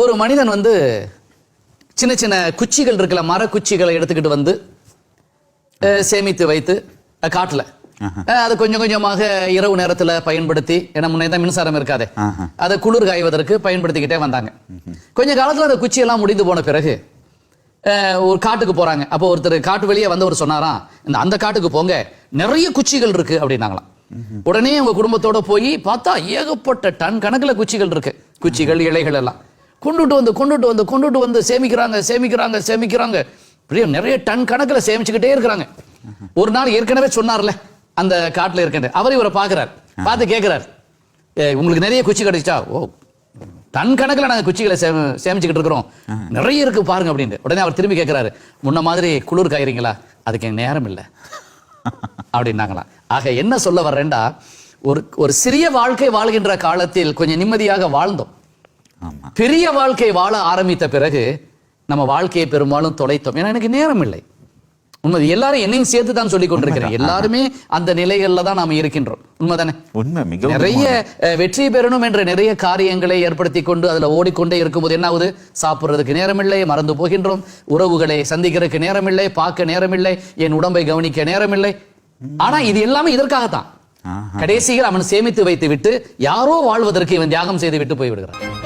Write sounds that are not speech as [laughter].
ஒரு மனிதன் வந்து சின்ன சின்ன குச்சிகள் இருக்குல்ல மர குச்சிகளை எடுத்துக்கிட்டு வந்து சேமித்து வைத்து காட்டுல. அது கொஞ்சம் கொஞ்சமாக இரவு நேரத்துல பயன்படுத்தி ஏன்னா முன்னே தான் மின்சாரம் இருக்காதே. அதை குளிர் காய்வதற்கு பயன்படுத்திக்கிட்டே வந்தாங்க. கொஞ்ச காலத்துல அந்த குச்சி எல்லாம் முடிந்து போன பிறகு ஒரு காட்டுக்கு போறாங்க. அப்போ ஒருத்தர் காட்டு வெளியே வந்தவர் சொன்னாராம் இந்த அந்த காட்டுக்கு போங்க நிறைய குச்சிகள் இருக்கு அப்படின்னாங்களாம். உடனே உங்க குடும்பத்தோட போய் பார்த்தா ஏகப்பட்ட டன் கணக்குல குச்சிகள் இருக்கு. குச்சிகள் இலைகள் எல்லாம். கொண்டுட்டு வந்து கொண்டுட்டு வந்து கொண்டுட்டு வந்து சேமிக்கிறாங்க சேமிக்கிறாங்க சேமிக்கிறாங்க. இப்படியே நிறைய டன் கணக்குல சேமிச்சுக்கிட்டே இருக்கிறாங்க. ஒரு நாள் ஏற்கனவே சொன்னார்ல அந்த காட்டுல இருக்கின்ற. அவர் இவரை பார்க்கறார். பார்த்து கேட்கிறார். "ஏய், உங்களுக்கு நிறைய குச்சி கிடைச்சா ஓ டன் கணக்குல நாங்க குச்சிகளை சேம- சேமிச்சுக்கிட்டு இருக்கிறோம். நிறைய இருக்கு பாருங்க அப்படின்ட்டு. உடனே அவர் திரும்பி கேட்கிறாரு முன்ன மாதிரி குளிர் காய்றீங்களா அதுக்கு எனக்கு நேரம் இல்லை. [laughs] அப்படின்னாங்களாம். ஆக என்ன சொல்ல வர்றேன்டா ஒரு ஒரு சிறிய வாழ்க்கை வாழ்கின்ற காலத்தில் கொஞ்சம் நிம்மதியாக வாழ்ந்தோம். பெரிய வாழ்க்கை வாழ ஆரம்பித்த பிறகு நம்ம வாழ்க்கையை பெரும்பாலும் தொலைத்தோம். ஏன்னா எனக்கு நேரம் இல்லை. உண்மை எல்லாரும் என்னையும் சேர்த்து தான் சொல்லிக் கொண்டிருக்கிறேன் எல்லாருமே அந்த நிலைகள்ல தான் நாம இருக்கின்றோம். உண்மைதானே? உண்மை நிறைய வெற்றி பெறணும் என்ற நிறைய காரியங்களை ஏற்படுத்தி கொண்டு அதுல ஓடிக்கொண்டே இருக்கும்போது என்ன ஆகுது? சாப்பிடுறதுக்கு நேரமில்லை மறந்து போகின்றோம். உறவுகளை சந்திக்கிறதுக்கு நேரமில்லை பார்க்க நேரமில்லை என் உடம்பை கவனிக்க நேரமில்லை ஆனா இது எல்லாமே இதற்காகத்தான். கடைசியில் அவன் சேமித்து வைத்து விட்டு யாரோ வாழ்வதற்கு இவன் தியாகம் செய்து விட்டு போய் விடுகிறான்